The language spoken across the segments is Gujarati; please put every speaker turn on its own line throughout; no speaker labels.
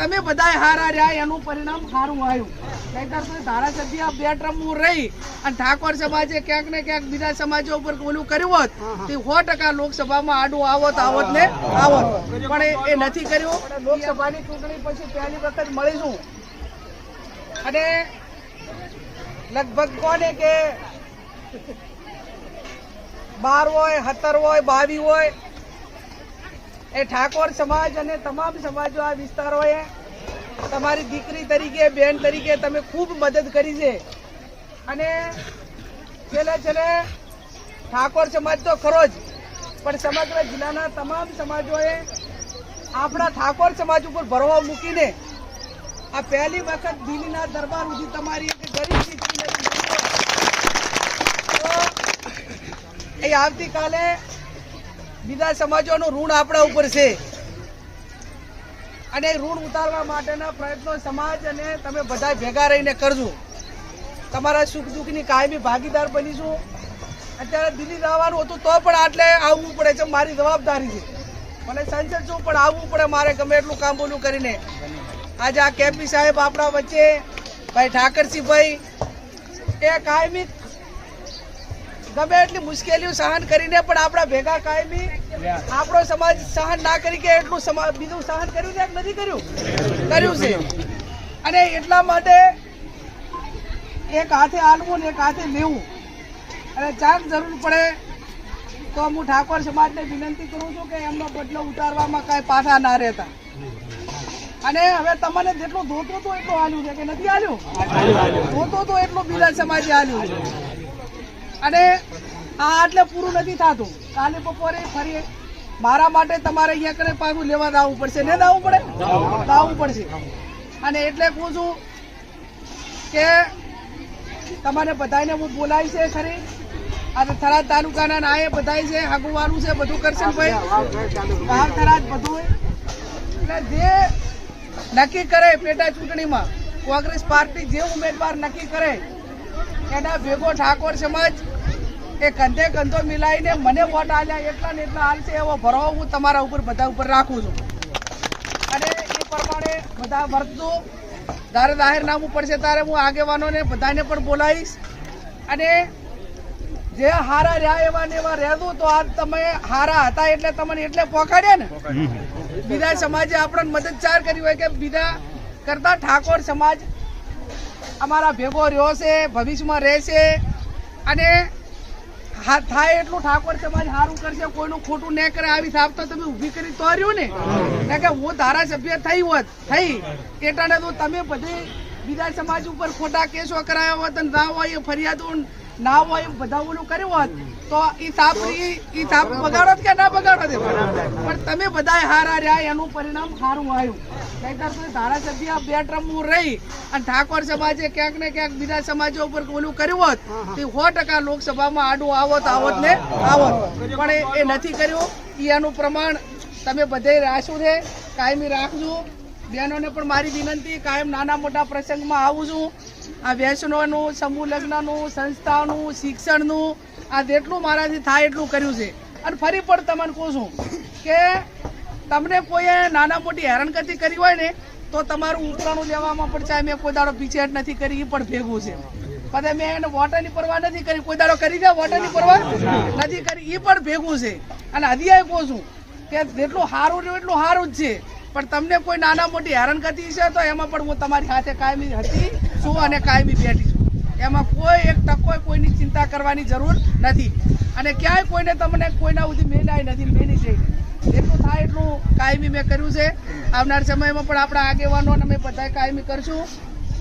તમે બધા હારા રહ્યા એનું પરિણામ સારું આવ્યું. નહીતર તો ધારાસભ્ય બે ટર્મ રહી અને ઠાકોર સમાજે ક્યાંક ને ક્યાંક બીજા સમાજો ઉપર ઓલું કર્યું હોત તે સો ટકા લોકસભામાં આડું આવત આવત ને આવત. પણ એ- એ નથી કર્યું. લોકસભાની ચૂંટણી પછી પહેલી વખત મળીશું. અને લગભગ કોને કે બાર હોય સત્તર હોય બાવી હોય એ ઠાકોર સમાજ અને તમામ સમાજો આ વિસ્તારોએ તમારી દીકરી તરીકે, બેન તરીકે તમે ખૂબ મદદ કરી છે. અને છેલ્લે છેલ્લે ઠાકોર સમાજ તો ખરો જ, પણ સમગ્ર જિલ્લાના તમામ સમાજોએ આપણા ઠાકોર સમાજ ઉપર ભરવા મૂકીને આ પહેલી વખત દિલ્હીના દરબાર સુધી તમારી એક ગરીબ દીકરી એ આવતીકાલે બીજા સમાજોનું ઋણ આપણા ઉપર છે. અને ઋણ ઉતારવા માટેના પ્રયત્નો સમાજ અને તમે બધા ભેગા રહીને કરજો. તમારા સુખ દુઃખની કાયમી ભાગીદાર બનીશું. અત્યારે દિલ્હી જવાનું હતું તો પણ આટલે આવવું પડે છે, મારી જવાબદારી છે. મને સંસદ છું, પણ આવવું પડે મારે ગમે એટલું કામ બોલું કરીને. આજે આ કેપી સાહેબ આપણા વચ્ચે, ભાઈ ઠાકરસિંહભાઈ, એ કાયમી ગમે એટલી મુશ્કેલીઓ સહન કરીને પણ આપણા ભેગા કાયમી આપણો સમાજ સહન ના કરી કે એટલું સમાજ બીજું સહન કર્યું ને નથી કર્યું? કર્યું છે. અને એટલા માટે એક હાથે હાલવું ને એક હાથે લેવું. અને ચાક જરૂર પડે તો હું ઠાકોર સમાજને વિનંતી કરું છું કે એમનો બદલો ઉતારવામાં કાંઈ પાછા ના રહેતા. અને હવે તમને જેટલું ધોતું હતું એટલું હાલ્યું છે કે નથી હાલ્યું ધોતું હતું એટલું બીજા સમાજે હાલ્યું છે. અને આ એટલે પૂરું નથી થતું. કાલે બપોરે ફરી મારા માટે તમારે અહીંયા કને પાછું લેવા દાવું પડશે. ને દાવું પડે? દાવું. પડશે. અને એટલે કહું છું કે તમારે બધાને હું બોલાવી છે ખરી. અને થરાદ તાલુકાના નાએ બધાય છે આગુવાનું છે બધું કરશે ભાઈ? વાવ થરાદ બધું એટલે જે નક્કી કરે પેટા ચૂંટણીમાં કોંગ્રેસ પાર્ટી જે ઉમેદવાર નક્કી કરે એના ભેગો ઠાકોર સમાજ એ કંધે કંધો મિલાઈને મને વોટ આલ્યા, એટલા ને એટલા હાલશે એવો ભરવો હું તમારા ઉપર, બધા ઉપર રાખું છું. અને એ પ્રમાણે બધા વર્તો તારે જાહેરનામું પડશે ત્યારે હું આગેવાનોને બધાને પણ બોલાવીશ. અને જે હારા રહ્યા એવા ને એવા રહેતું તો આ તમે હારા હતા એટલે તમને એટલે પોકાડે ને? બીજા સમાજે આપણને મદદચાર કરી હોય કે બીજા કરતા ઠાકોર સમાજ અમારા ભેગો રહ્યો છે, ભવિષ્યમાં રહેશે. અને હા થાય એટલું ઠાકોર સમાજ સારું કરશે કોઈનું ખોટું ન કરે આવી સાફ તો તમે ઊભી કરી તો રહ્યું ને? કે હું ધારાસભ્ય થઈ હોત થઈ. એટલે તો તમે બધી બીજા સમાજ ઉપર ખોટા કેસો કરાયા હોત અને ના હોય એ ફરિયાદો ના હોય એવું બધા ઓલું કર્યું હોત, તો એ સાપ એ સાપ બગાડો કે ના બગાડો પણ તમે બધા હારા રહ્યા, એનું પરિણામ સારું આવ્યું. નહીતર તો ધારાસભ્ય બે રમવું રહી અને ઠાકોર સમાજે ક્યાંક ને ક્યાંક બીજા સમાજો ઉપર ઓલું કર્યું હોત, તે સો ટકા લોકસભામાં આડું આવત આવત ને આવત. પણ એ- નથી કર્યું. એ એનું પ્રમાણ તમે બધે રાખ્યું છે, કાયમી રાખજો. બહેનોને પણ મારી વિનંતી, કાયમ નાના મોટા પ્રસંગમાં આવું છું. આ વ્યસનોનું સમૂહ લગ્નનું, સંસ્થાનું, શિક્ષણનું, આ જેટલું મારાથી થાય એટલું કર્યું છે. અને ફરી પણ તમને કહું છું કે તમને કોઈએ નાના મોટી હેરાનગતિ કરી હોય ને, તો તમારું ઉપરાણું લેવામાં પણ ચાહે મેં કોઈ દાડો પીછેહટ નથી કરી એ પણ ભેગું છે. પછી મેં એને વોટરની પરવા નથી કરી, કોઈ દાડો કરી દે વોટરની પરવા નથી કરી એ પણ ભેગું છે. અને હજી કહું છું કે જેટલું સારું રહ્યું એટલું સારું જ છે. પણ તમને કોઈ નાના મોટી હેરાન કરતી છે તો એમાં પણ હું તમારી સાથે કાયમી હતી, છું અને કાયમી બેઠી છું. એમાં કોઈ એક તકો કોઈની ચિંતા કરવાની જરૂર નથી. અને ક્યાંય કોઈને તમને કોઈના સુધી મેલાય નથી, મેલી જઈને એટલું થાય એટલું કાયમી મેં કર્યું છે. આવનાર સમયમાં પણ આપણા આગેવાનો અમે બધાય કાયમી કરશું.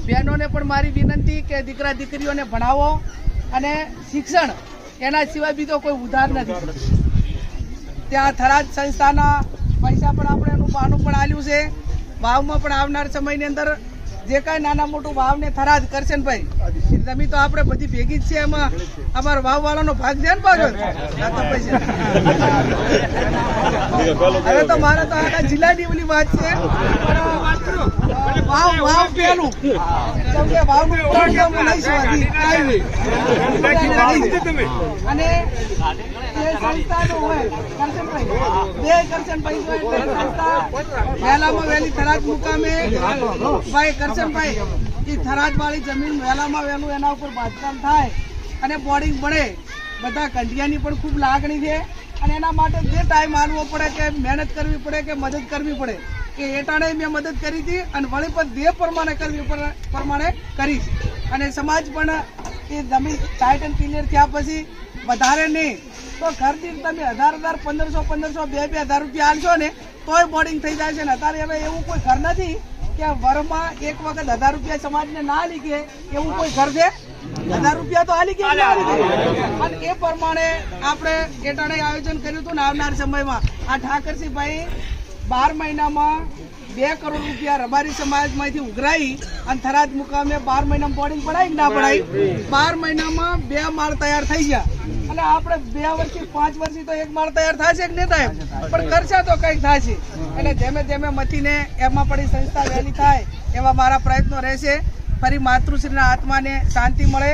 બહેનોને પણ મારી વિનંતી કે દીકરા દીકરીઓને ભણાવો અને શિક્ષણ એના સિવાય બીજો કોઈ ઉધાર નથી. ત્યાં થરાદ સંસ્થાના પૈસા પણ આપણે પાનું પણ આલ્યું છે. વાવમાં પણ આવનાર સમયની અંદર જે કાંઈ નાના મોટું વાવને થરાદ કરશે ને ભાઈ. તમે તો આપણે બધી ભેગી જ છે એમાં. અમારો વાવ વાળાનો ભાગ છે ને પાછો. હવે તો મારે તો આખા જિલ્લાની ઓલી વાત છે. વાવ વાવ પેલું. કે વાવનું પુરાણ હું લઈશું કાંઈ નહીં. અને થરાદ મુકામે ભાઈ એ થરાદ જમીન વહેલામાં વહેલું એના ઉપર બાંધકામ થાય અને બોર્ડિંગ બને. બધા કંઢિયાની પણ ખૂબ લાગણી છે અને એના માટે જે ટાઈમ આલવો પડે કે મહેનત કરવી પડે કે મદદ કરવી પડે કે એટાણે મેં મદદ કરી હતી અને વળી પણ જે પ્રમાણે કરવી પ્રમાણે કરીશ. અને સમાજ પણ એ જમીન ટાઈટ એન્ડ ક્લિયર થયા પછી વધારે નહીં. તો ઘર દીઠ તમે હજાર હજાર, પંદરસો પંદરસો, બે બે હજાર રૂપિયા આલશો ને, તોય બોર્ડિંગ થઈ જાય છે ને. અત્યારે હવે એવું કોઈ ઘર નથી કે વરમાં એક વખત હજાર રૂપિયા સમાજને ના લીધે એવું કોઈ ઘર છે? હજાર રૂપિયા તો આલી ગયા અને એ પ્રમાણે આપણે એટાણે આયોજન કર્યું હતું ને આવનાર સમયમાં. આ ઠાકરસિંહભાઈ બાર મહિનામાં બે કરોડ રૂપિયા રબારી સમાજમાંથી ઉઘરાઈ અને થરાદ મુકામે બાર મહિનામાં બોર્ડિંગ પડાય ના પડાય બાર મહિનામાં બે માળ તૈયાર થઈ ગયા. અને આપણે બે વર્ષથી, પાંચ વર્ષથી તો એક માળ તૈયાર થાય છે કે નહીં થાય? પણ ખર્ચા તો કંઈક છે. એટલે જેમે જેમે મથીને એમાં પડી સંસ્થા વહેલી થાય એવા મારા પ્રયત્નો રહેશે. ફરી માતૃશ્રીના આત્માને શાંતિ મળે.